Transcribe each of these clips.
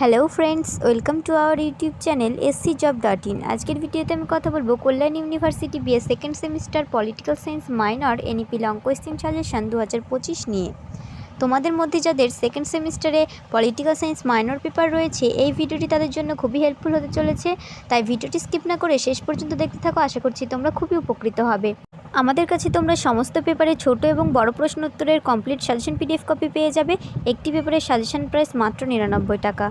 Hello friends welcome to our YouTube channel SC job dot in আজকের ভিডিওতে আমি কথা বলব Kalyan university BA second semester political science minor NEP long question suggestion দু হাজার পঁচিশ নিয়ে। তোমাদের মধ্যে যাদের সেকেন্ড সেমিস্টারে পলিটিক্যাল সায়েন্স মাইনর পেপার রয়েছে, এই ভিডিওটি তাদের জন্য খুবই হেল্পফুল হতে চলেছে। তাই ভিডিওটি স্কিপ না করে শেষ পর্যন্ত দেখতে থাকো, আশা করছি তোমরা খুবই উপকৃত হবে। আমাদের কাছে তোমরা সমস্ত পেপারে ছোট এবং বড় প্রশ্ন উত্তরের কমপ্লিট সাজেশন পিডিএফ কপি পেয়ে যাবে। একটি পেপারের সাজেশন প্রাইস মাত্র নিরানব্বই টাকা।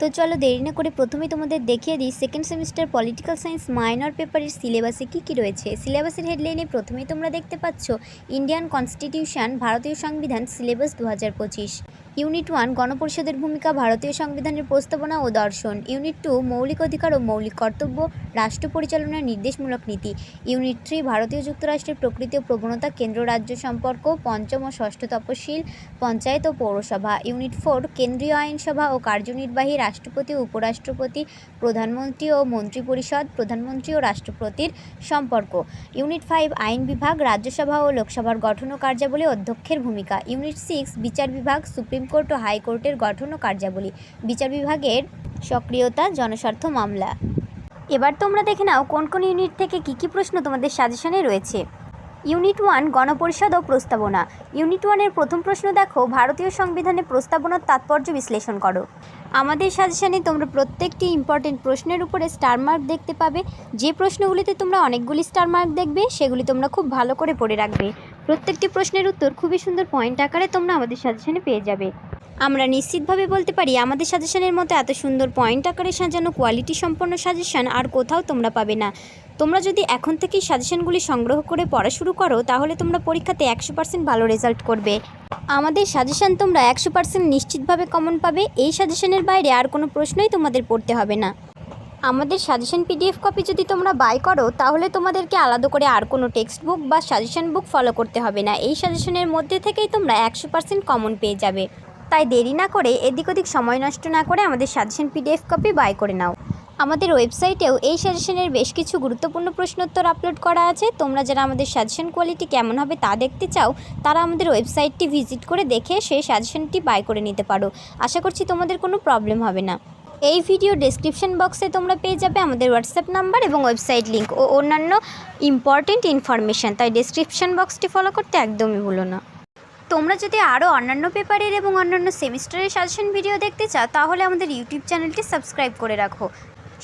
তো চলো দেরি না করে প্রথমেই তোমাদের দেখিয়ে দিই second semester political science minor পেপারের সিলেবাসে কী কী রয়েছে? সিলেবাসের হেডলাইনে প্রথমেই তোমরা দেখতে পাচ্ছ ইন্ডিয়ান কনস্টিটিউশন ভারতীয় সংবিধান সিলেবাস দু হাজার পঁচিশ। ইউনিট ওয়ান গণপরিষদের ভূমিকা, ভারতীয় সংবিধানের প্রস্তাবনা ও দর্শন। ইউনিট টু, মৌলিক অধিকার ও মৌলিক কর্তব্য, রাষ্ট্র পরিচালনার নির্দেশমূলক নীতি। ইউনিট থ্রি, ভারতীয় যুক্তরাষ্ট্রের প্রকৃতি ও প্রবণতা, কেন্দ্র রাজ্য সম্পর্ক, পঞ্চম ও ষষ্ঠ তপশিল, পঞ্চায়েত ও পৌরসভা। ইউনিট ফোর, কেন্দ্রীয় আইনসভা ও কার্যনির্বাহী রাষ্ট্রপতি, উপরাষ্ট্রপতি, প্রধানমন্ত্রী ও মন্ত্রিপরিষদ, প্রধানমন্ত্রী ও রাষ্ট্রপতির সম্পর্ক। ইউনিট ফাইভ, আইন বিভাগ, রাজ্যসভা ও লোকসভার গঠন ও কার্যাবলী অধ্যক্ষের ভূমিকা। ইউনিট সিক্স, বিচার বিভাগ, সুপ্রিম কোর্ট ও হাইকোর্টের গঠন ও কার্যাবলী। বিচার বিভাগের সক্রিয়তা, জনস্বার্থ মামলা। এবার তোমরা দেখে নাও কোন কোন ইউনিট থেকে কী কী প্রশ্ন তোমাদের সাজেশনে রয়েছে। ইউনিট ওয়ান, গণপরিষদ ও প্রস্তাবনা। ইউনিট ওয়ানের প্রথম প্রশ্ন দেখো, ভারতীয় সংবিধানে প্রস্তাবনার তাৎপর্য বিশ্লেষণ করো। আমাদের সাজেশনে তোমরা প্রত্যেকটি ইম্পর্টেন্ট প্রশ্নের উপরে স্টার মার্ক দেখতে পাবে। যে প্রশ্নগুলিতে তোমরা অনেকগুলি স্টার মার্ক দেখবে, সেগুলি তোমরা খুব ভালো করে পড়ে রাখবে। প্রত্যেকটি প্রশ্নের উত্তর খুবই সুন্দর পয়েন্ট আকারে তোমরা আমাদের সাজেশনে পেয়ে যাবে। আমরা নিশ্চিতভাবে বলতে পারি, আমাদের সাজেশনের মতো এত সুন্দর পয়েন্ট আকারে সাজানো কোয়ালিটি সম্পন্ন সাজেশন আর কোথাও তোমরা পাবে না। তোমরা যদি এখন থেকেই সাজেশনগুলি সংগ্রহ করে পড়া শুরু করো, তাহলে তোমরা পরীক্ষাতে একশো পার্সেন্ট ভালো রেজাল্ট করবে। আমাদের সাজেশন তোমরা একশো পার্সেন্ট নিশ্চিতভাবে কমন পাবে, এই সাজেশনের বাইরে আর কোনো প্রশ্নই তোমাদের পড়তে হবে না। আমাদের সাজেশন পিডিএফ কপি যদি তোমরা বাই করো, তাহলে তোমাদেরকে আলাদা করে আর কোনো টেক্সট বুক বা সাজেশন বুক ফলো করতে হবে না। এই সাজেশনের মধ্যে থেকেই তোমরা একশো পার্সেন্ট কমন পেয়ে যাবে। তাই দেরি না করে এদিক ওদিক সময় নষ্ট না করে আমাদের সাজেশন পিডিএফ কপি বাই করে নাও। আমাদের ওয়েবসাইটেও এই সাজেশনের বেশ কিছু গুরুত্বপূর্ণ প্রশ্নোত্তর আপলোড করা আছে। তোমরা যারা আমাদের সাজেশন কোয়ালিটি কেমন হবে তা দেখতে চাও, তারা আমাদের ওয়েবসাইটটি ভিজিট করে দেখে সেই সাজেশনটি বাই করে নিতে পারো। আশা করছি তোমাদের কোনো প্রবলেম হবে না। এই ভিডিও ডেসক্রিপশন বক্সে তোমরা পেয়ে যাবে আমাদের হোয়াটসঅ্যাপ নাম্বার এবং ওয়েবসাইট লিঙ্ক ও অন্যান্য ইম্পর্টেন্ট ইনফরমেশান তাই ডেসক্রিপশন বক্সটি ফলো করতে একদমই ভুলো না। তোমরা যদি আরও অন্যান্য পেপারের এবং অন্যান্য সেমিস্টারের সাজেশন ভিডিও দেখতে চাও, তাহলে আমাদের ইউটিউব চ্যানেলটি সাবস্ক্রাইব করে রাখো।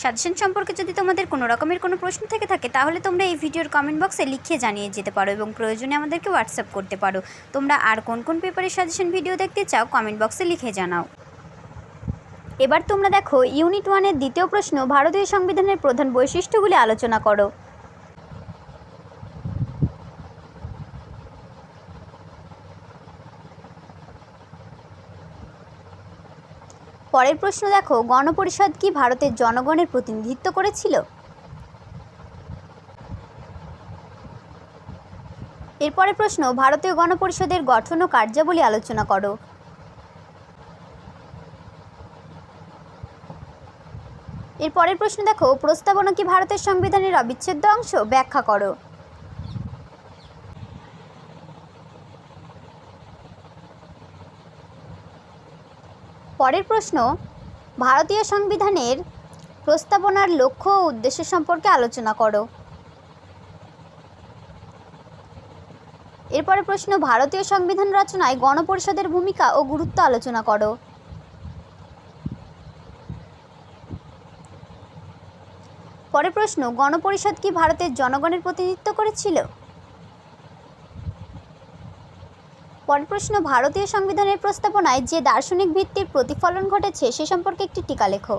সাজেশন সম্পর্কে যদি তোমাদের কোনো রকমের কোনো প্রশ্ন থেকে থাকে, তাহলে তোমরা এই ভিডিওর কমেন্ট বক্সে লিখে জানিয়ে যেতে পারো এবং প্রয়োজনে আমাদেরকে হোয়াটসঅ্যাপ করতে পারো। তোমরা আর কোন কোন পেপারের সাজেশন ভিডিও দেখতে চাও কমেন্ট বক্সে লিখে জানাও। এবার তোমরা দেখো ইউনিট ওয়ানের দ্বিতীয় প্রশ্ন, ভারতীয় সংবিধানের প্রধান বৈশিষ্ট্যগুলি আলোচনা করো। পরের প্রশ্ন দেখো, গণপরিষদ কি ভারতের জনগণের প্রতিনিধিত্ব করেছিল? এরপরের প্রশ্ন, ভারতীয় গণপরিষদের গঠন ও কার্যাবলী আলোচনা করো। এর পরের প্রশ্ন দেখো, প্রস্তাবনা কি ভারতের সংবিধানের অবিচ্ছেদ্য অংশ? ব্যাখ্যা করো। পরের প্রশ্ন, ভারতীয় সংবিধানের প্রস্তাবনার লক্ষ্য ও উদ্দেশ্য সম্পর্কে আলোচনা করো। এরপরে প্রশ্ন, ভারতীয় সংবিধান রচনায় গণপরিষদের ভূমিকা ও গুরুত্ব আলোচনা করো। পরের প্রশ্ন, গণপরিষদ কি ভারতের জনগণের প্রতিনিধিত্ব করেছিল? পরের প্রশ্ন, ভারতীয় সংবিধানের প্রস্তাবনায় যে দার্শনিক ভিত্তির প্রতিফলন ঘটেছে, সে সম্পর্কে একটি টিকা লেখো।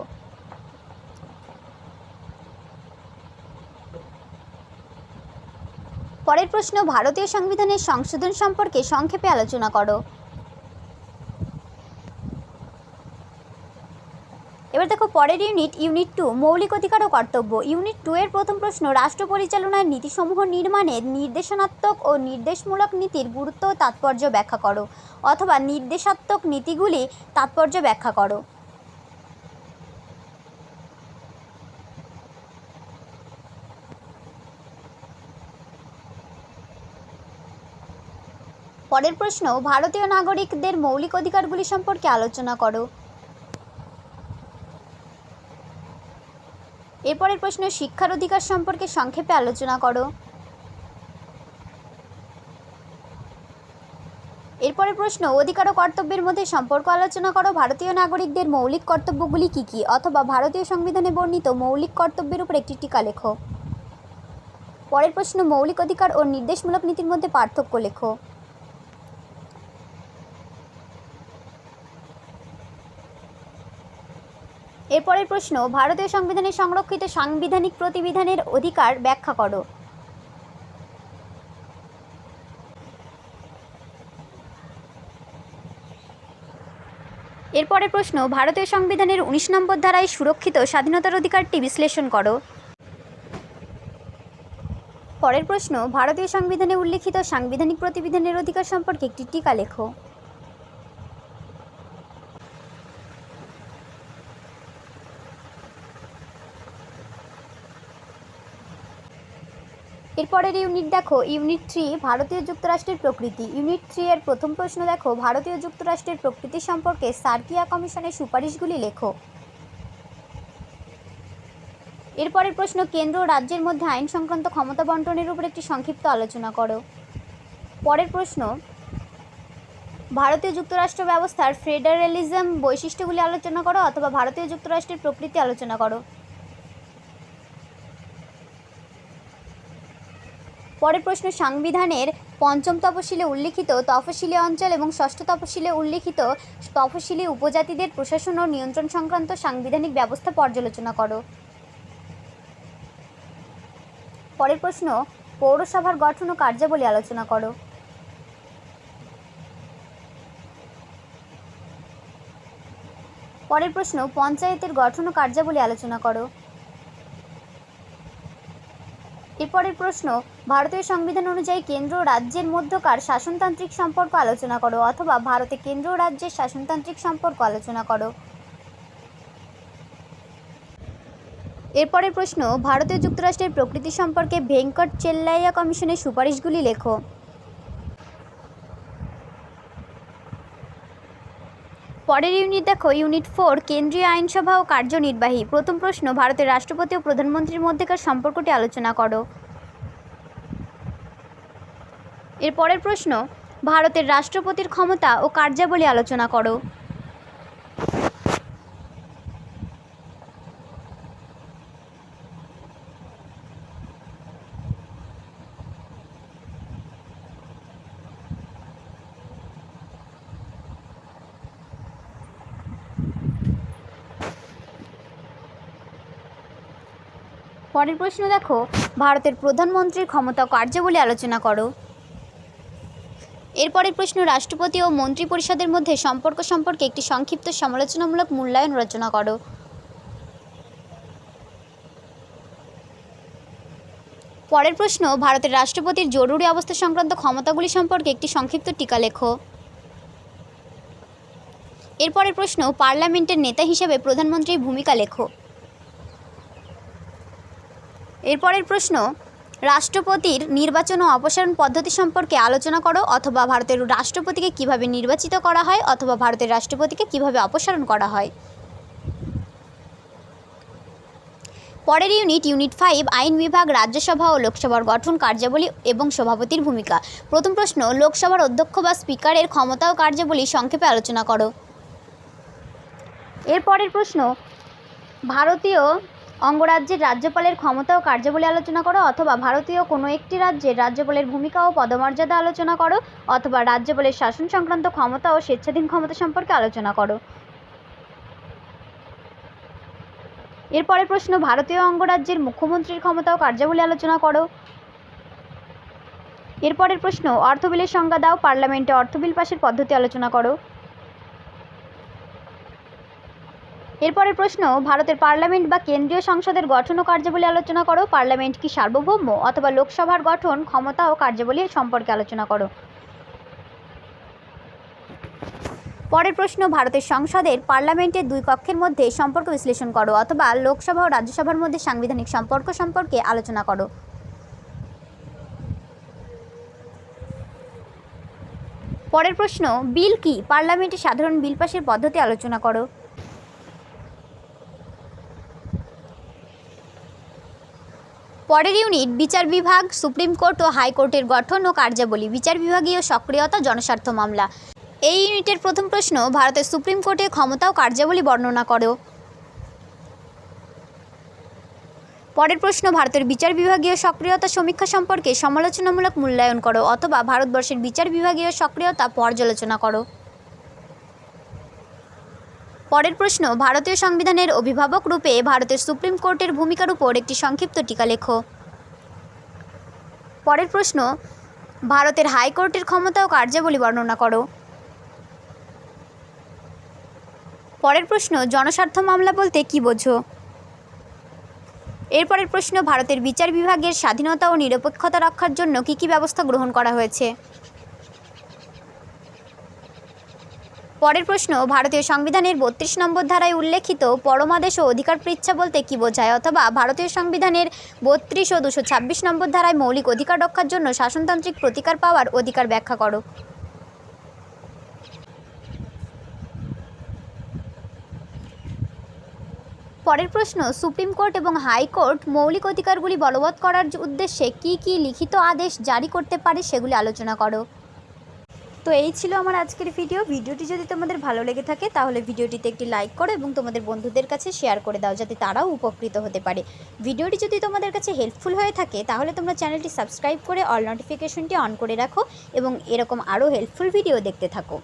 পরের প্রশ্ন, ভারতীয় সংবিধানের সংশোধন সম্পর্কে সংক্ষেপে আলোচনা করো। এবার দেখো পরের ইউনিট ইউনিট টু মৌলিক অধিকার ও কর্তব্য। ইউনিট টু এর প্রথম প্রশ্ন, রাষ্ট্র পরিচালনার নীতিসমূহ নির্মাণের নির্দেশনাত্মক ও নির্দেশমূলক নীতির গুরুত্ব ও তাৎপর্য ব্যাখ্যা করো, অথবা নির্দেশাত্মক নীতিগুলি তাৎপর্য ব্যাখ্যা করো। পরের প্রশ্ন, ভারতীয় নাগরিকদের মৌলিক অধিকারগুলি সম্পর্কে আলোচনা করো। এরপরের প্রশ্ন, শিক্ষার অধিকার সম্পর্কে সংক্ষেপে আলোচনা করো। এরপরের প্রশ্ন, অধিকার ও কর্তব্যের মধ্যে সম্পর্ক আলোচনা করো। ভারতীয় নাগরিকদের মৌলিক কর্তব্যগুলি কী কী? অথবা ভারতীয় সংবিধানে বর্ণিত মৌলিক কর্তব্যের উপর একটি টিকা লেখো। পরের প্রশ্ন, মৌলিক অধিকার ও নির্দেশমূলক নীতির মধ্যে পার্থক্য লেখো। এরপরের প্রশ্ন, ভারতীয় সংবিধানে সংরক্ষিত সাংবিধানিক প্রতিবিধানের অধিকার ব্যাখ্যা করো। এরপরের প্রশ্ন, ভারতীয় সংবিধানের উনিশ নম্বর ধারায় সুরক্ষিত স্বাধীনতার অধিকারটি বিশ্লেষণ করো। পরের প্রশ্ন, ভারতীয় সংবিধানে উল্লিখিত সাংবিধানিক প্রতিবিধানের অধিকার সম্পর্কে একটি টিকা লেখো। এরপরের ইউনিট দেখো ইউনিট থ্রি ভারতীয় যুক্তরাষ্ট্রের প্রকৃতি। ইউনিট থ্রি এর প্রথম প্রশ্ন দেখো, ভারতীয় যুক্তরাষ্ট্রের প্রকৃতি সম্পর্কে সার্কিয়া কমিশনের সুপারিশগুলি লেখো। এরপরের প্রশ্ন, কেন্দ্র রাজ্যের মধ্যে আইন সংক্রান্ত ক্ষমতা বন্টনের উপর একটি সংক্ষিপ্ত আলোচনা করো। পরের প্রশ্ন, ভারতীয় যুক্তরাষ্ট্র ব্যবস্থার ফেডারেলিজম বৈশিষ্ট্যগুলি আলোচনা করো অথবা ভারতীয় যুক্তরাষ্ট্রের প্রকৃতি আলোচনা করো। পরের প্রশ্ন, সংবিধানের পঞ্চম তপশিলে উল্লিখিত তফসিলি অঞ্চল এবং ষষ্ঠ তপশিলে উল্লিখিত তফসিলি উপজাতিদের প্রশাসন ও নিয়ন্ত্রণ সংক্রান্ত সাংবিধানিক ব্যবস্থা পর্যালোচনা করো। পরের প্রশ্ন, পৌরসভার গঠন ও কার্যাবলী আলোচনা করো। পরের প্রশ্ন, পঞ্চায়েতের গঠন ও কার্যাবলী আলোচনা করো। এরপরের প্রশ্ন, ভারতীয় সংবিধান অনুযায়ী কেন্দ্র রাজ্যের মধ্যকার শাসনতান্ত্রিক সম্পর্ক আলোচনা করো অথবা ভারতে কেন্দ্র রাজ্যের শাসনতান্ত্রিক সম্পর্ক আলোচনা করো। এরপরের প্রশ্ন, ভারতীয় যুক্তরাষ্ট্রের প্রকৃতি সম্পর্কে ভেঙ্কট চেল্লাইয়া কমিশনের সুপারিশগুলি লেখো। পরের ইউনিট দেখো, ইউনিট ফোর, কেন্দ্রীয় আইনসভা ও কার্যনির্বাহী। প্রথম প্রশ্ন, ভারতের রাষ্ট্রপতি ও প্রধানমন্ত্রীর মধ্যেকার সম্পর্কটি আলোচনা করো। এর পরের প্রশ্ন, ভারতের রাষ্ট্রপতির ক্ষমতা ও কার্যাবলী আলোচনা করো। পরের প্রশ্ন দেখো, ভারতের প্রধানমন্ত্রীর ক্ষমতা কার্যাবলী আলোচনা করো। এরপরের প্রশ্ন, রাষ্ট্রপতি ও মন্ত্রী পরিষদের মধ্যে সম্পর্ক সম্পর্কে একটি সংক্ষিপ্ত সমালোচনামূলক মূল্যায়ন রচনা করো। পরের প্রশ্ন, ভারতের রাষ্ট্রপতির জরুরি অবস্থা সংক্রান্ত ক্ষমতাগুলি সম্পর্কে একটি সংক্ষিপ্ত টিকা লেখো। এরপরের প্রশ্ন, পার্লামেন্টের নেতা হিসেবে প্রধানমন্ত্রীর ভূমিকা লেখো। এরপরের প্রশ্ন রাষ্ট্রপতির নির্বাচন ও অপসারণ পদ্ধতি সম্পর্কে আলোচনা করো অথবা ভারতের রাষ্ট্রপতিকে কীভাবে নির্বাচিত করা হয় অথবা ভারতের রাষ্ট্রপতিকে কীভাবে অপসারণ করা হয়। পরের ইউনিট ইউনিট ফাইভ, আইন বিভাগ, রাজ্যসভা ও লোকসভার গঠন, কার্যাবলী এবং সভাপতির ভূমিকা। প্রথম প্রশ্ন, লোকসভার অধ্যক্ষ বা স্পিকারের ক্ষমতা ও কার্যাবলী সংক্ষেপে আলোচনা করো। এরপরের প্রশ্ন, ভারতীয় অঙ্গরাজ্যের রাজ্যপালের ক্ষমতা ও কার্যাবলী আলোচনা করো অথবা ভারতীয় কোনো একটি রাজ্যের রাজ্যপালের ভূমিকা ও পদমর্যাদা আলোচনা করো অথবা রাজ্যপালের শাসন সংক্রান্ত ক্ষমতা ও স্বেচ্ছাধীন ক্ষমতা সম্পর্কে আলোচনা করো। এরপরের প্রশ্ন, ভারতীয় অঙ্গরাজ্যের মুখ্যমন্ত্রীর ক্ষমতা ও কার্যাবলী আলোচনা করো। এরপরের প্রশ্ন, অর্থবিলের সংজ্ঞা দাও, পার্লামেন্টে অর্থবিল পাশের পদ্ধতি আলোচনা করো। এরপরের প্রশ্ন, ভারতের পার্লামেন্ট বা কেন্দ্রীয় সংসদের গঠন ও কার্যাবলী আলোচনা করো। পার্লামেন্ট কি সার্বভৌম অথবা লোকসভার গঠন, ক্ষমতা ও কার্যাবলী সম্পর্কে আলোচনা করো? পরের প্রশ্ন, ভারতের সংসদের পার্লামেন্টের দুই কক্ষের মধ্যে সম্পর্ক বিশ্লেষণ করো অথবা লোকসভা ও রাজ্যসভার মধ্যে সাংবিধানিক সম্পর্ক সম্পর্কে আলোচনা করো। পরের প্রশ্ন, বিল কি? পার্লামেন্টে সাধারণ বিল পাশের পদ্ধতি আলোচনা করো। পরের ইউনিট বিচার বিভাগ, সুপ্রিম কোর্ট ও হাইকোর্টের গঠন ও কার্যাবলী, বিচার বিভাগীয় সক্রিয়তা, জনস্বার্থ মামলা। এই ইউনিটের প্রথম প্রশ্ন, ভারতের সুপ্রিম কোর্টের ক্ষমতা ও কার্যাবলী বর্ণনা করো। পরের প্রশ্ন, ভারতের বিচার বিভাগীয় সক্রিয়তা সমীক্ষা সম্পর্কে সমালোচনামূলক মূল্যায়ন করো অথবা ভারতবর্ষের বিচার বিভাগীয় সক্রিয়তা পর্যালোচনা করো। পরের প্রশ্ন, ভারতীয় সংবিধানের অভিভাবক রূপে ভারতের সুপ্রিম কোর্টের ভূমিকার উপর একটি সংক্ষিপ্ত টিকা লেখো। পরের প্রশ্ন, ভারতের হাইকোর্টের ক্ষমতা ও কার্যাবলী বর্ণনা করো? পরের প্রশ্ন, জনস্বার্থ মামলা বলতে কী বোঝো? এরপরের প্রশ্ন, ভারতের বিচার বিভাগের স্বাধীনতা ও নিরপেক্ষতা রক্ষার জন্য কী কী ব্যবস্থা গ্রহণ করা হয়েছে? পরের প্রশ্ন, ভারতীয় সংবিধানের বত্রিশ নম্বর ধারায় উল্লেখিত পরমাদেশ ও অধিকার পৃচ্ছা বলতে কী বোঝায়? অথবা ভারতীয় সংবিধানের বত্রিশ ও দুশো ছাব্বিশ নম্বর ধারায় মৌলিক অধিকার রক্ষার জন্য শাসনতান্ত্রিক প্রতিকার পাওয়ার অধিকার ব্যাখ্যা করো। পরের প্রশ্ন, সুপ্রিম কোর্ট এবং হাইকোর্ট মৌলিক অধিকারগুলি বলবৎ করার উদ্দেশ্যে কী কী লিখিত আদেশ জারি করতে পারে সেগুলি আলোচনা করো। তো এই ছিল আমার আজকের ভিডিও ভিডিওটি যদি তোমাদের ভালো লেগে থাকে, তাহলে ভিডিওটিতে একটি লাইক করো এবং তোমাদের বন্ধুদের কাছে শেয়ার করে দাও, যাতে তারাও উপকৃত হতে পারে। ভিডিওটি যদি তোমাদের কাছে হেল্পফুল হয়ে থাকে, তাহলে তোমরা চ্যানেলটি সাবস্ক্রাইব করে অল নোটিফিকেশনটি অন করে রাখো এবং এরকম আরও হেল্পফুল ভিডিও দেখতে থাকো।